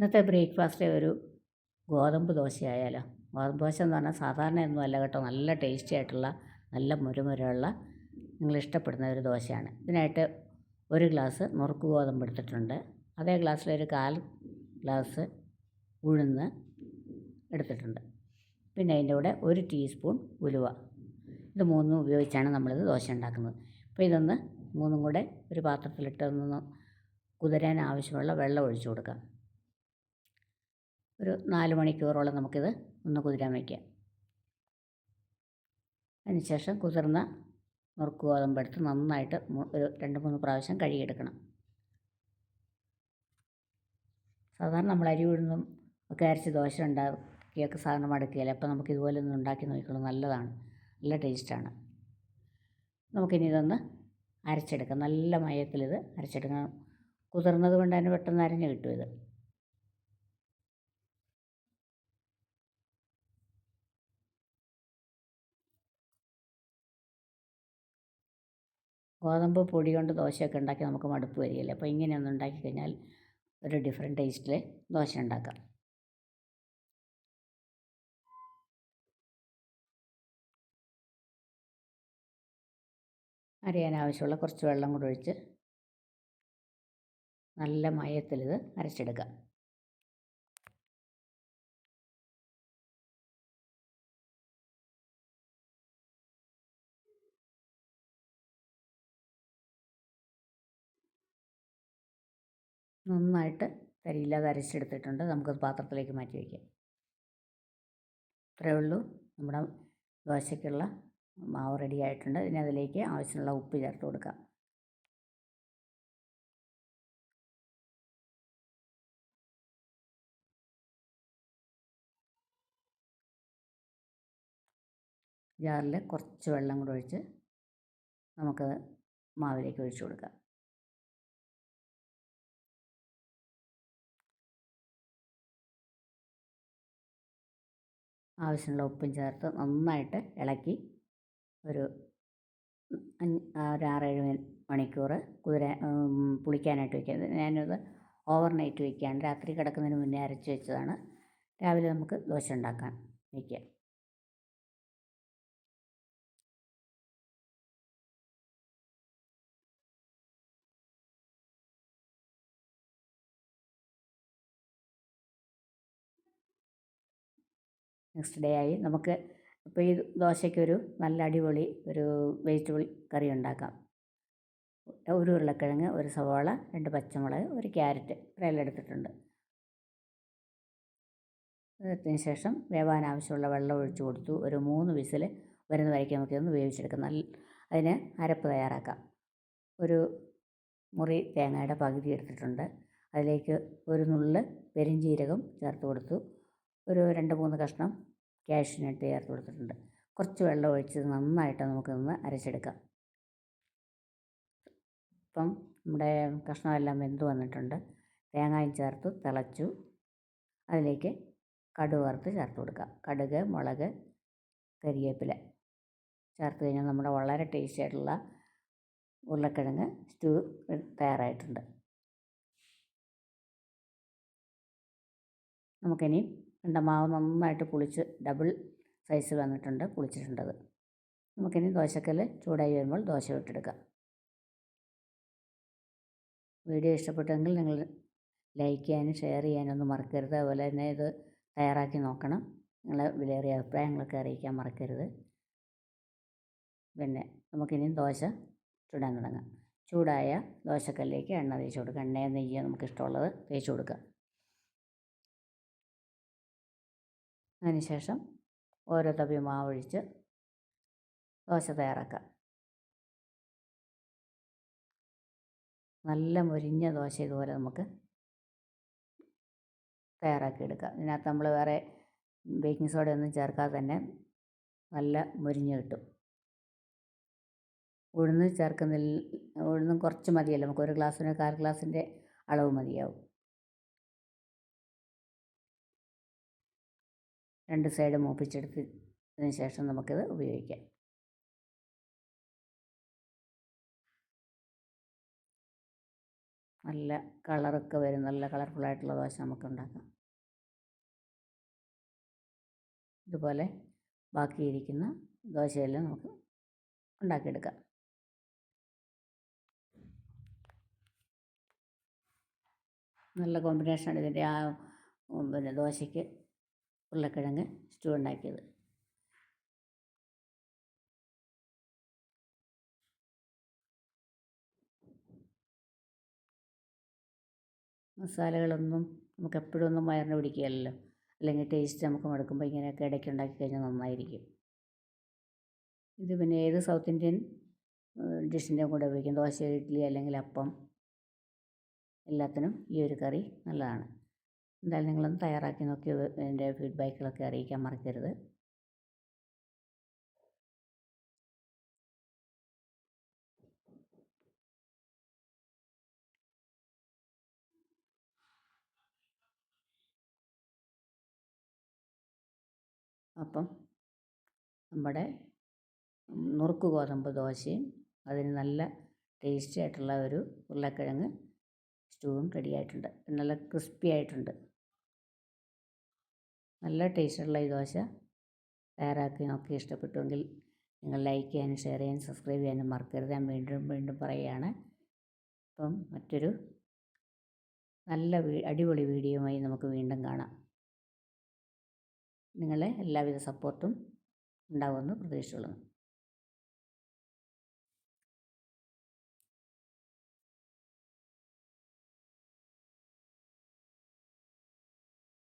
ഇന്നത്തെ ബ്രേക്ക്ഫാസ്റ്റ് ഒരു ഗോതമ്പ് ദോശയായാലോ. ഗോതമ്പ് ദോശ എന്ന് പറഞ്ഞാൽ സാധാരണയൊന്നും അല്ല കേട്ടോ. നല്ല ടേസ്റ്റി ആയിട്ടുള്ള നല്ല മുരുമുരുള്ള നിങ്ങൾ ഇഷ്ടപ്പെടുന്ന ഒരു ദോശയാണ്. ഇതിനായിട്ട് ഒരു ഗ്ലാസ് നുറുക്ക് ഗോതമ്പ് എടുത്തിട്ടുണ്ട്. അതേ ഗ്ലാസ്സിൽ ഒരു കാൽ ഗ്ലാസ് ഉഴുന്ന് എടുത്തിട്ടുണ്ട്. പിന്നെ അതിന്റെ കൂടെ ഒരു ടീസ്പൂൺ ഉലുവ. ഇത് മൂന്നും ഉപയോഗിച്ചാണ് നമ്മളിത് ദോശ ഉണ്ടാക്കുന്നത്. അപ്പോൾ ഇതൊന്ന് മൂന്നും കൂടെ ഒരു പാത്രത്തിലിട്ട് ഒന്ന് കുതിരാൻ ആവശ്യമുള്ള വെള്ളം ഒഴിച്ചു കൊടുക്കാം ഒരു നാല് മണിക്കൂറോളം നമുക്കിത് ഒന്ന് കുതിരാൻ വയ്ക്കാം അതിനുശേഷം കുതിർന്ന നുറുക്ക് ഗോതമ്പെടുത്ത് നന്നായിട്ട് ഒരു രണ്ട് മൂന്ന് പ്രാവശ്യം കഴുകിയെടുക്കണം. സാധാരണ നമ്മൾ അരി ഉഴുന്നും ഒക്കെ അരച്ച് ദോശ ഉണ്ടാക്കിയൊക്കെ സാധനം അടുക്കുകയല്ലേ അപ്പോൾ നമുക്ക് ഇതുപോലെ ഒന്ന് ഉണ്ടാക്കി നോക്കിക്കോളൂ. നല്ലതാണ്. നല്ല ടേസ്റ്റാണ്. നമുക്കിനി ഇതൊന്ന് അരച്ചെടുക്കാം. നല്ല മയത്തിലിത് അരച്ചെടുക്കണം. കുതിർന്നത് കൊണ്ട് തന്നെ പെട്ടെന്ന് അരഞ്ഞ് കിട്ടും ഇത്. ഗോതമ്പ് പൊടി കൊണ്ട് ദോശയൊക്കെ ഉണ്ടാക്കി നമുക്ക് മടുപ്പ് വരികയില്ല. അപ്പോൾ ഇങ്ങനെയൊന്ന് ഉണ്ടാക്കി കഴിഞ്ഞാൽ ഒരു ഡിഫറെന്റ് ടേസ്റ്റിൽ ദോശ ഉണ്ടാക്കാം. അരയാൻ ആവശ്യമുള്ള കുറച്ച് വെള്ളം കൂടെ ഒഴിച്ച് നല്ല മയത്തിലിത് അരച്ചെടുക്കാം. നന്നായിട്ട് കരിയില്ലാതെ അരച്ചെടുത്തിട്ടുണ്ട്. നമുക്കത് പാത്രത്തിലേക്ക് മാറ്റി വയ്ക്കാം ഇത്രയേ ഉള്ളൂ. നമ്മുടെ ദോശയ്ക്കുള്ള മാവ് റെഡി ആയിട്ടുണ്ട്. ഇനി അതിലേക്ക് ആവശ്യമുള്ള ഉപ്പ് ചേർത്ത് കൊടുക്കാം. ജാറിൽ കുറച്ച് വെള്ളം കൂടെ ഒഴിച്ച് നമുക്ക് മാവിലേക്ക് ഒഴിച്ചു കൊടുക്കാം. ആവശ്യമുള്ള ഉപ്പും ചേർത്ത് നന്നായിട്ട് ഇളക്കി ഒരു ഒരു ആറേഴ് മണിക്കൂർ കുതിര പുളിക്കാനായിട്ട് വയ്ക്കുക ഞാനത് ഓവർ നൈറ്റ് വയ്ക്കുകയാണ് രാത്രി കിടക്കുന്നതിന് മുന്നേ അരച്ച് വെച്ചതാണ്. രാവിലെ നമുക്ക് ദോശ ഉണ്ടാക്കാൻ വയ്ക്കുക നെക്സ്റ്റ് ഡേ ആയി നമുക്ക് ഇപ്പോൾ ഈ ദോശയ്ക്കൊരു നല്ല അടിപൊളി ഒരു വെജിറ്റബിൾ കറി ഉണ്ടാക്കാം. ഒരു ഉരുളക്കിഴങ്ങ് ഒരു സവാള രണ്ട് പച്ചമുളക് ഒരു ക്യാരറ്റ് ഇത്രയെല്ലാം എടുത്തിട്ടുണ്ട്. അതിന് ശേഷം വേവാൻ ആവശ്യമുള്ള വെള്ളം ഒഴിച്ചു കൊടുത്തു. ഒരു മൂന്ന് വിസിൽ വരുന്ന വരയ്ക്ക് നമുക്കിതൊന്ന് വേവിച്ചെടുക്കാം. നല്ല അതിന് അരപ്പ് തയ്യാറാക്കാം. ഒരു മുറി തേങ്ങയുടെ പകുതി എടുത്തിട്ടുണ്ട്. അതിലേക്ക് ഒരു നുള്ള് പെരിഞ്ജീരകം ചേർത്ത് കൊടുത്തു. ഒരു രണ്ട് മൂന്ന് കഷ്ണം കാഷ്യൂനട്ട് ചേർത്ത് കൊടുത്തിട്ടുണ്ട്. കുറച്ച് വെള്ളം ഒഴിച്ച് നന്നായിട്ട് നമുക്കൊന്ന് അരച്ചെടുക്കാം. ഇപ്പം നമ്മുടെ കഷ്ണമെല്ലാം വെന്ത് വന്നിട്ടുണ്ട്. തേങ്ങയും ചേർത്ത് തിളച്ചു. അതിലേക്ക് കടുക് വറുത്ത് ചേർത്ത് കൊടുക്കാം. കടുക് മുളക് കരിവേപ്പില ചേർത്ത് കഴിഞ്ഞാൽ നമ്മുടെ വളരെ ടേസ്റ്റി ആയിട്ടുള്ള ഉരുളക്കിഴങ്ങ് സ്റ്റൂ തയ്യാറായിട്ടുണ്ട്. നമുക്കിനി കണ്ട മാവ് നന്നായിട്ട് പുളിച്ച് ഡബിൾ സൈസിൽ വന്നിട്ടുണ്ട് പുളിച്ചിട്ടുണ്ടത്. നമുക്കിനി ദോശക്കല്ല് ചൂടായി വരുമ്പോൾ ദോശ ഇട്ടെടുക്കാം വീഡിയോ ഇഷ്ടപ്പെട്ടെങ്കിൽ നിങ്ങൾ ലൈക്ക് ചെയ്യാനും ഷെയർ ചെയ്യാനും ഒന്നും മറക്കരുത്. അതുപോലെ തന്നെ ഇത് തയ്യാറാക്കി നോക്കണം. നിങ്ങളെ വിലയേറിയ അഭിപ്രായങ്ങളൊക്കെ അറിയിക്കാൻ മറക്കരുത്. പിന്നെ നമുക്കിനി ദോശ ചുടാൻ തുടങ്ങാം. ചൂടായ ദോശക്കല്ലിലേക്ക് എണ്ണ തേച്ച് കൊടുക്കുക എണ്ണയോ നെയ്യോ നമുക്കിഷ്ടമുള്ളത് തേച്ച് കൊടുക്കുക അതിനുശേഷം ഓരോ തവി മാവൊഴിച്ച് ദോശ തയ്യാറാക്കാം. നല്ല മുരിഞ്ഞ ദോശ ഇതുപോലെ നമുക്ക് തയ്യാറാക്കിയെടുക്കാം ഇതിനകത്ത് നമ്മൾ വേറെ ബേക്കിംഗ് സോഡ ഒന്നും ചേർക്കാതെ തന്നെ നല്ല മുരിഞ്ഞ് കിട്ടും. ഉഴുന്ന് ചേർക്കുന്നില്ല ഉഴുന്ന് കുറച്ച് മതിയല്ലോ. നമുക്ക് ഒരു ഗ്ലാസ്സിന് കാൽ ഗ്ലാസ്സിന്റെ അളവ് മതിയാവും. രണ്ട് സൈഡ് മൂപ്പിച്ചെടുത്തതിന് ശേഷം നമുക്കിത് ഉപയോഗിക്കാം. നല്ല കളറൊക്കെ വരും. നല്ല കളർഫുള്ളായിട്ടുള്ള ദോശ നമുക്ക് ഉണ്ടാക്കാം ഇതുപോലെ ബാക്കിയിരിക്കുന്ന ദോശയെല്ലാം നമുക്ക് ഉണ്ടാക്കിയെടുക്കാം. നല്ല കോമ്പിനേഷനാണ് ഇതിന്റെ ആ പിന്നെ ദോശയ്ക്ക് ഉരുളക്കിഴങ്ങ് സ്റ്റൂ ഉണ്ടാക്കിയത് മസാലകളൊന്നും നമുക്ക് എപ്പോഴും ഒന്നും വയറിന് പിടിക്കുകയല്ലോ അല്ലെങ്കിൽ ടേസ്റ്റ് നമുക്ക് മടുക്കുമ്പോൾ ഇങ്ങനെയൊക്കെ ഇടയ്ക്ക് ഉണ്ടാക്കി കഴിഞ്ഞാൽ നന്നായിരിക്കും. ഇത് പിന്നെ ഏത് സൗത്ത് ഇന്ത്യൻ ഡിഷിന്റെ കൂടെ ഉപയോഗിക്കും? ദോശ ഇഡ്ഡലി അല്ലെങ്കിൽ അപ്പം. എല്ലാത്തിനും ഈ ഒരു കറി നല്ലതാണ്. എന്തായാലും നിങ്ങളൊന്ന് തയ്യാറാക്കി നോക്കി എന്റെ ഫീഡ്ബാക്കുകളൊക്കെ അറിയിക്കാൻ മറക്കരുത്. അപ്പം നമ്മുടെ നുറുക്ക് ഗോതമ്പ് ദോശയും അതിന് നല്ല ടേസ്റ്റി ആയിട്ടുള്ള ഒരു ഉരുളക്കിഴങ്ങ് സ്റ്റൂവും റെഡിയായിട്ടുണ്ട് നല്ല ക്രിസ്പി ആയിട്ടുണ്ട്. നല്ല ടേസ്റ്റുള്ള ഈ ദോശ തയ്യാറാക്കി നോക്കി ഇഷ്ടപ്പെട്ടുവെങ്കിൽ നിങ്ങൾ ലൈക്ക് ചെയ്യാനും ഷെയർ ചെയ്യാനും സബ്സ്ക്രൈബ് ചെയ്യാനും മറക്കരുത്. ഞാൻ വീണ്ടും വീണ്ടും പറയുകയാണ്. അപ്പം മറ്റൊരു നല്ല അടിപൊളി വീഡിയോയുമായി നമുക്ക് വീണ്ടും കാണാം. നിങ്ങളെ എല്ലാവിധ സപ്പോർട്ടും ഉണ്ടാകുമെന്ന് പ്രതീക്ഷിച്ചുകൊള്ളുന്നു.